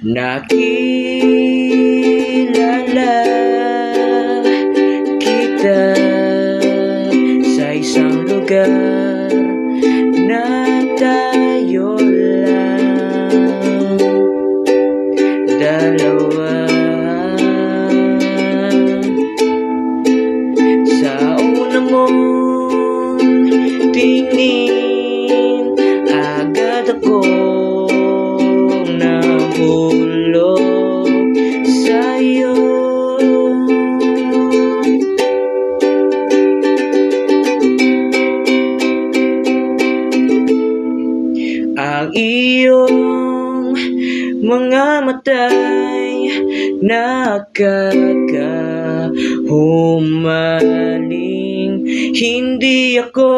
nakilala kita sa isang lugar na tayo lang dalawa. Sa una mong tingin agad akong nahulog sa'yo. Ang iyong mga matay nakakahumaling hindi ako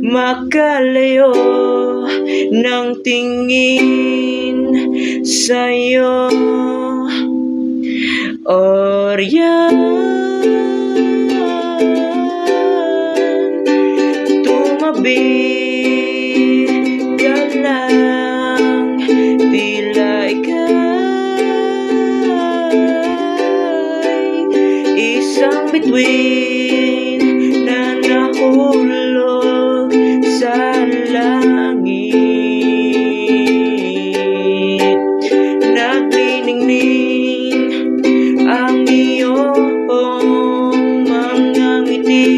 makalayo ng tingin sa'yo. Oryan Tumabi ka lang Tila ika'y Isang bituin Nagniningning ang iyong mga ngiti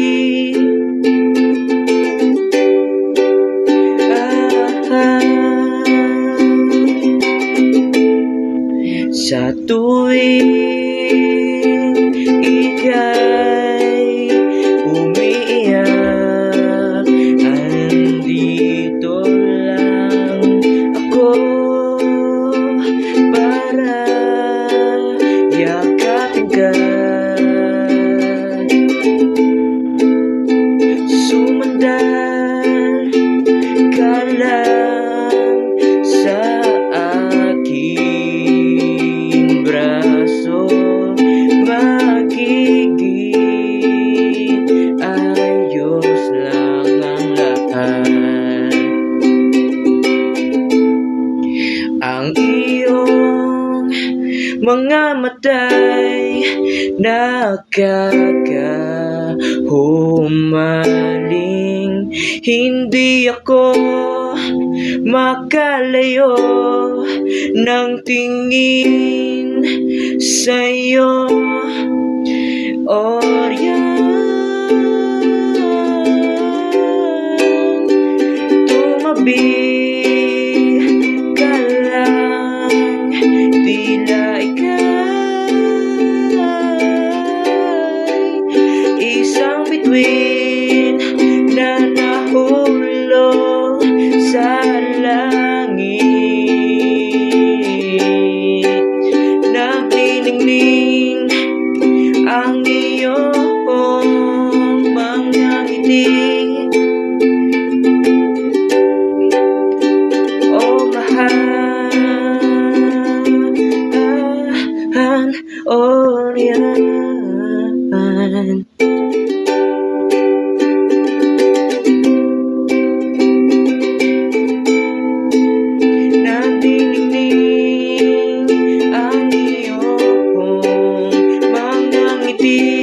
Sa tuwing ika'y Ang iyong mga matay nakakahumaling Hindi ako makalayo ng tingin sa'yo. Oryan Tumabi harapan Natinig ang iyong mga ngiti.